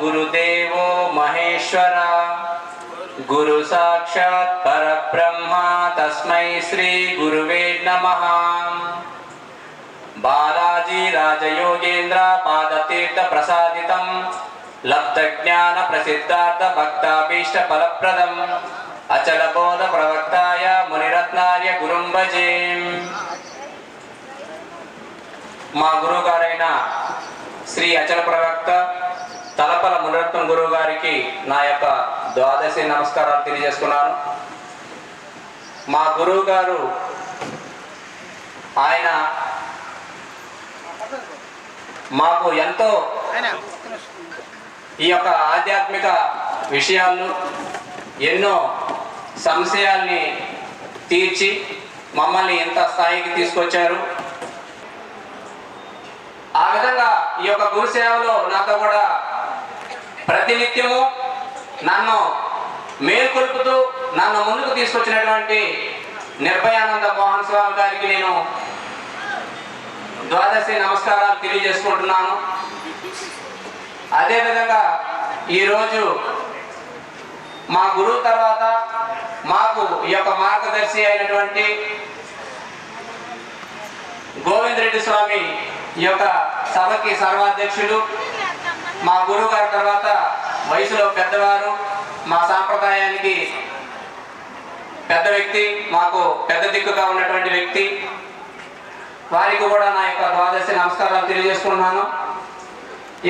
గురుదేవో మహేశ్వర గురు సాక్షాత్ పరబ్రహ్మ తస్మై శ్రీ గురువే నమః బాలాజీ రాజయోగేంద్ర పాదతీర్థ ప్రసాదితం లబ్ధ జ్ఞాన ప్రసిద్ధార్థ భక్తాభీష్ట ఫలప్రదం అచల బోధ ప్రవక్తాయ మునిరత్నార్య గురుం భజే మా గురువు గారైన శ్రీ అచల ప్రవక్త తలపల గురువు గారికి నా యొక్క ద్వాదశి నమస్కారాలు తెలియజేసుకున్నాను మా గురువు గారు ఆయన మాకు ఎంతో ఈ యొక్క ఆధ్యాత్మిక విషయాలను ఎన్నో సంశయాల్ని తీర్చి మమ్మల్ని ఎంత స్థాయికి తీసుకొచ్చారు. ఆ విధంగా ఈ యొక్క గురుసేవలో నాతో కూడా ప్రతినిత్యము నన్ను మేల్కొల్పుతూ నన్ను ముందుకు తీసుకొచ్చినటువంటి నిర్భయానంద మోహన్ స్వామి గారికి నేను ద్వాదశి నమస్కారాలు తెలియజేసుకుంటున్నాను. అదేవిధంగా ఈరోజు మా గురువు తర్వాత మాకు ఈ యొక్క మార్గదర్శి అయినటువంటి గోవిందరెడ్డి స్వామి ఈ యొక్క సభకి సర్వాధ్యక్షుడు. మా గురువు గారి తర్వాత వయసులో పెద్దవారు మా సాంప్రదాయానికి పెద్ద వ్యక్తి మాకు పెద్ద దిక్కుగా ఉన్నటువంటి వ్యక్తి. వారికి కూడా నా యొక్క ద్వాదశి నమస్కారాలు తెలియజేసుకుంటున్నాను.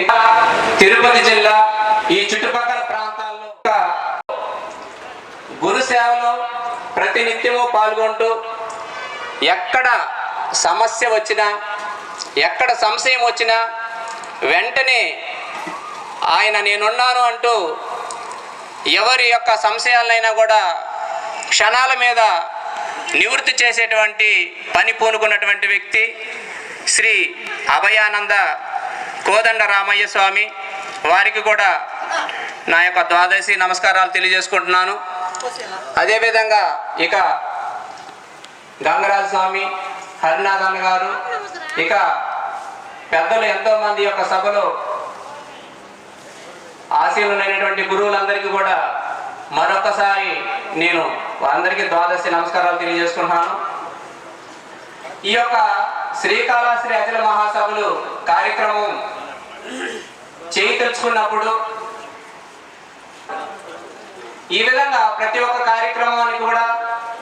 ఇక తిరుపతి జిల్లా ఈ చుట్టుపక్కల ప్రాంతాల్లో గురు సేవలో ప్రతినిత్యము పాల్గొంటూ ఎక్కడ సమస్య వచ్చినా ఎక్కడ సంశయం వచ్చినా వెంటనే ఆయన నేనున్నాను అంటూ ఎవరి యొక్క సంశయాలనైనా కూడా క్షణాల మీద నివృత్తి చేసేటువంటి పని పూనుకున్నటువంటి వ్యక్తి శ్రీ అభయానంద కోదండ రామయ్య స్వామి. వారికి కూడా నా యొక్క ద్వాదశి నమస్కారాలు తెలియజేసుకుంటున్నాను. అదేవిధంగా ఇక గంగరాజ స్వామి హరినాథన్ గారు ఇక పెద్దలు ఎంతోమంది యొక్క సభలో ఆశీనులైనటువంటి గురువులందరికీ కూడా మరొకసారి నేను అందరికీ ద్వాదశి నమస్కారాలు తెలియజేసుకుంటున్నాను. ఈ యొక్క శ్రీకాళహస్తి అఖిల మహాసభలు కార్యక్రమం చేయి తెచ్చుకున్నప్పుడు ఈ విధంగా ప్రతి ఒక్క కార్యక్రమానికి కూడా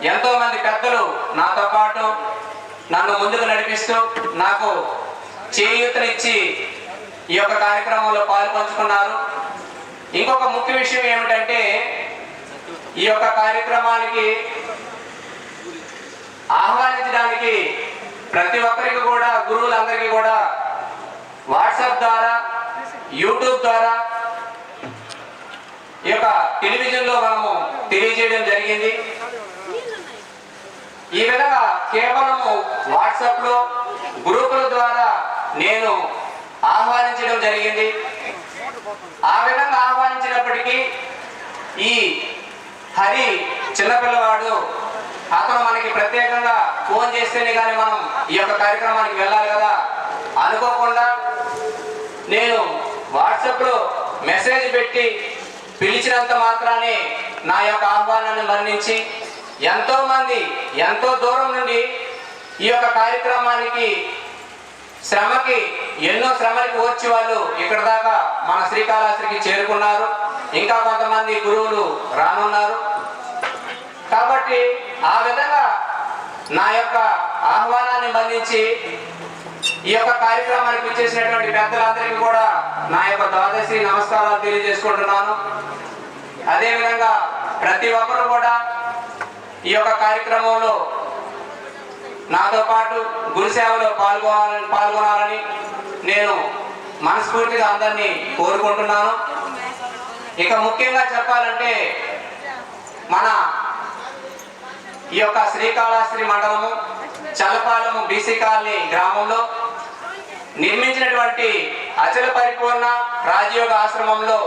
ఎంతో మంది పెద్దలు నాతో పాటు నన్ను ముందుకు నడిపిస్తూ నాకు చేయూతనిచ్చి ఈ యొక్క కార్యక్రమంలో పాలు పంచుకున్నారు. ఇంకొక ముఖ్య విషయం ఏమిటంటే ఈ యొక్క కార్యక్రమానికి ఆహ్వానించడానికి ప్రతి ఒక్కరికి కూడా గురువులందరికీ కూడా వాట్సాప్ ద్వారా యూట్యూబ్ ద్వారా ఈ యొక్క టెలివిజన్లో మనము తెలియజేయడం జరిగింది. ఈ విధంగా కేవలము వాట్సాప్లో గ్రూపుల ద్వారా నేను ఆహ్వానించడం జరిగింది. ఆ విధంగా ఆహ్వానించినప్పటికీ ఈ హరి చిన్నపిల్లవాడు అతను మనకి ప్రత్యేకంగా ఫోన్ చేస్తేనే కానీ మనం ఈ యొక్క కార్యక్రమానికి వెళ్ళాలి కదా? అనుకోకుండా నేను వాట్సాప్లో మెసేజ్ పెట్టి పిలిచినంత మాత్రానే నా యొక్క ఆహ్వానాన్ని మరణించి ఎంతోమంది ఎంతో దూరం నుండి ఈ యొక్క కార్యక్రమానికి శ్రమకి ఎన్నో శ్రమలకు వచ్చి వాళ్ళు ఇక్కడ దాకా మన శ్రీకాళహస్తికి చేరుకున్నారు. ఇంకా కొంతమంది గురువులు రానున్నారు. కాబట్టి ఆ విధంగా నా యొక్క ఆహ్వానాన్ని మన్నించి ఈ యొక్క కార్యక్రమానికి ఇచ్చేసినటువంటి పెద్దలందరికీ కూడా నా యొక్క ద్వాదశి నమస్కారాలు తెలియజేసుకుంటున్నాను. అదేవిధంగా ప్రతి ఒక్కరు కూడా ఈ యొక్క కార్యక్రమంలో నాతో పాటు గురుసేవలో పాల్గొనాలని పాల్గొనాలని నేను మనస్ఫూర్తిగా అందరినీ కోరుకుంటున్నాను. ఇక ముఖ్యంగా చెప్పాలంటే మన ఈ యొక్క శ్రీకాళహస్తి మండలము చలపాలెము బీసీ కాలనీ గ్రామంలో నిర్మించినటువంటి అచల పరిపూర్ణ రాజయోగ ఆశ్రమంలో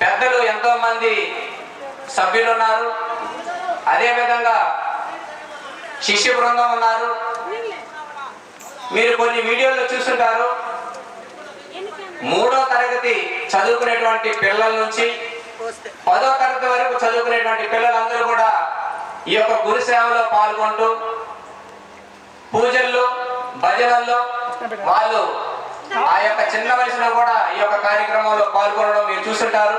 పెద్దలు ఎంతోమంది సభ్యులున్నారు. సభ్యులు ఉన్నారు అదేవిధంగా శిష్య బృందం ఉన్నారు. మీరు కొన్ని వీడియోలు చూస్తుంటారు. మూడో తరగతి చదువుకునేటువంటి పిల్లల నుంచి పదో తరగతి వరకు చదువుకునేటువంటి పిల్లలందరూ కూడా ఈ యొక్క గురు సేవలో పాల్గొంటూ పూజల్లో భజనల్లో వాళ్ళు ఆ యొక్క చిన్న వయసులో కూడా ఈ యొక్క కార్యక్రమంలో పాల్గొనడం మీరు చూస్తుంటారు.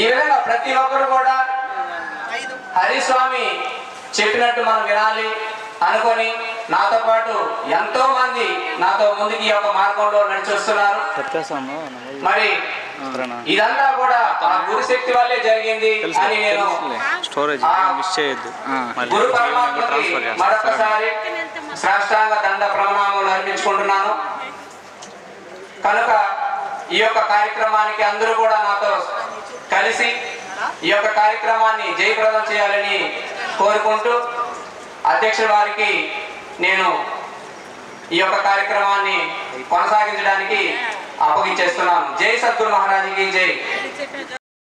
ఈ విధంగా ప్రతి ఒక్కరు కూడా హరిస్వామి చెప్పినట్టు మనం వినాలి అనుకొని నాతో పాటు ఎంతో మంది నాతో ముందుకి ఈ యొక్క మార్గంలో నడిచొస్తున్నారు. చెప్పేస్తాను మరి ఇదంతా కూడా ఆ గురు శక్తి వల్లే జరిగింది అని నేను స్టోరేజ్ మిస్ చేయొద్దు. గురు పరమాత్మకి మరొకసారి సాష్టాంగ దండ ప్రణామములు అర్పించుకుంటున్నాను. కనుక ఈ యొక్క కార్యక్రమానికి అందరూ కూడా నాతో కలిసి ఈ యొక్క కార్యక్రమాన్ని జయప్రదం చేయాలని కోరుకుంటూ అధ్యక్షుల వారికి నేను ఈ యొక్క కార్యక్రమాన్ని కొనసాగించడానికి అప్పగించేస్తున్నాను. జై సద్గురు మహారాజుకి జై.